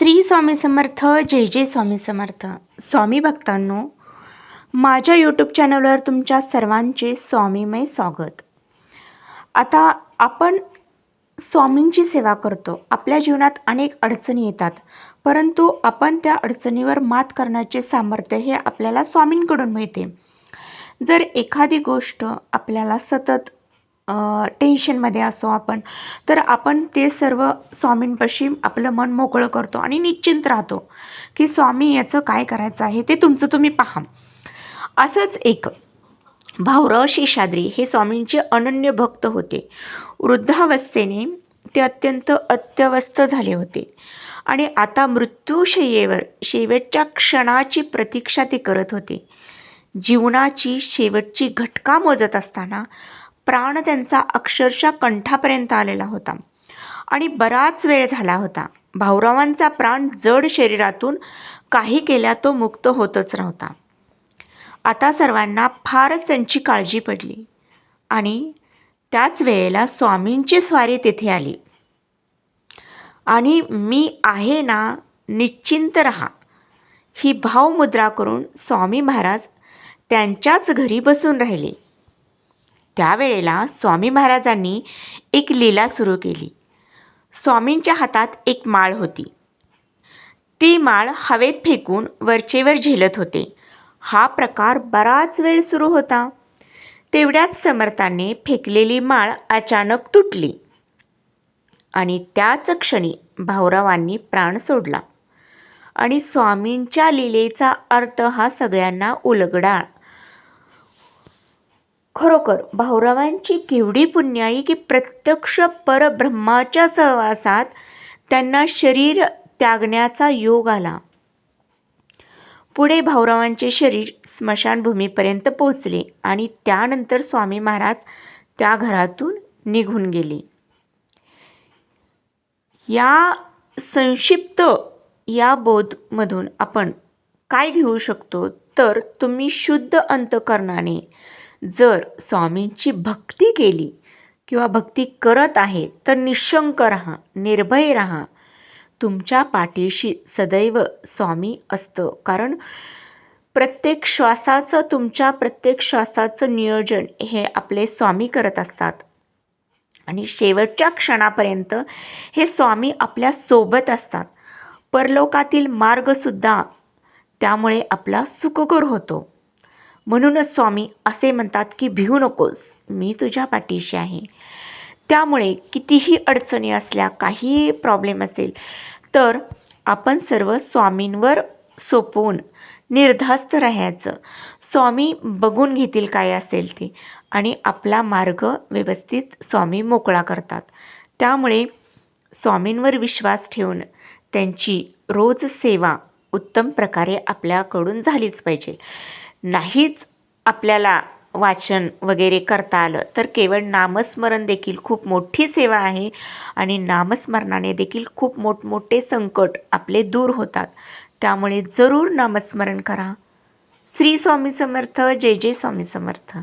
श्री स्वामी समर्थ जय जय स्वामी समर्थ. स्वामी भक्तांनो माझ्या यूट्यूब चॅनलवर तुमच्या सर्वांचे स्वामीमय स्वागत. आता आपण स्वामींची सेवा करतो. आपल्या जीवनात अनेक अडचणी येतात परंतु आपण त्या अडचणीवर मात करण्याचे सामर्थ्य हे आपल्याला स्वामींकडून मिळते. जर एखादी गोष्ट आपल्याला सतत टेन्शनमध्ये असो आपण. तर आपण ते सर्व स्वामींपाशी आपलं मन मोकळं करतो आणि निश्चिंत राहतो की स्वामी याचं काय करायचं आहे ते तुमचं तुम्ही पहा. असंच एक भाऊराव शेषाद्री हे स्वामींचे अनन्य भक्त होते. वृद्धावस्थेने ते अत्यंत अत्यवस्थ झाले होते. आणि आता मृत्यूशयेवर शेवटच्या क्षणाची प्रतीक्षा ते करत होते. जीवनाची शेवटची घटका मोजत असताना प्राण त्यांचा अक्षरशः कंठापर्यंत आलेला होता. आणि बराच वेळ झाला होता. भाऊरावांचा प्राण जड शरीरातून काही केल्या तो मुक्त होतच नव्हता. आता सर्वांना फारच त्यांची काळजी पडली. आणि त्याच वेळेला स्वामींची स्वारी तेथे आली. आणि मी आहे ना निश्चिंत रहा. ही भावमुद्रा करून स्वामी महाराज त्यांच्याच घरी बसून राहिले. त्यावेळेला स्वामी महाराजांनी एक लीला सुरू केली. स्वामींच्या हातात एक माळ होती. ती माळ हवेत फेकून वरचेवर झेलत होते. हा प्रकार बराच वेळ सुरू होता. तेवढ्याच समर्थाने फेकलेली माळ अचानक तुटली आणि त्याच क्षणी भाऊरावांनी प्राण सोडला. आणि स्वामींच्या लीलेचा अर्थ हा सगळ्यांना उलगडा खरोखर भाऊरावांची केवढी पुण्याई की प्रत्यक्ष परब्रह्माच्या सहवासात त्यांना शरीर त्यागण्याचा योग आला. पुढे भाऊरावांचे शरीर स्मशानभूमीपर्यंत पोचले आणि त्यानंतर स्वामी महाराज त्या घरातून निघून गेले. या संक्षिप्त या बोधमधून आपण काय घेऊ शकतो? तर तुम्ही शुद्ध अंतकरणाने जर स्वामींची भक्ती केली किंवा भक्ती करत आहे तर निशंक राहा निर्भय राहा. तुमच्या पाठीशी सदैव स्वामी असतं. कारण प्रत्येक श्वासाचं तुमच्या प्रत्येक श्वासाचं नियोजन हे आपले स्वामी करत असतात. आणि शेवटच्या क्षणापर्यंत हे स्वामी आपल्यासोबत असतात. परलोकातील मार्गसुद्धा त्यामुळे आपला सुखकर होतो. म्हणूनच स्वामी असे म्हणतात की भिवू नकोस मी तुझ्या पाठीशी आहे. त्यामुळे कितीही अडचणी असल्या काहीही प्रॉब्लेम असेल तर आपण सर्व स्वामींवर सोपवून निर्धास्त राहायचं. स्वामी बघून घेतील काय असेल ते आणि आपला मार्ग व्यवस्थित स्वामी मोकळा करतात. त्यामुळे स्वामींवर विश्वास ठेवून त्यांची रोज सेवा उत्तम प्रकारे आपल्याकडून झालीच पाहिजे. नाहीच आपल्याला वाचन वगैरे करता आलं तर केवळ नामस्मरण देखील खूप मोठी सेवा आहे आणि नामस्मरणाने देखील खूप मोठमोठे संकट आपले दूर होतात. त्यामुळे जरूर नामस्मरण करा. श्री स्वामी समर्थ जय जय स्वामी समर्थ.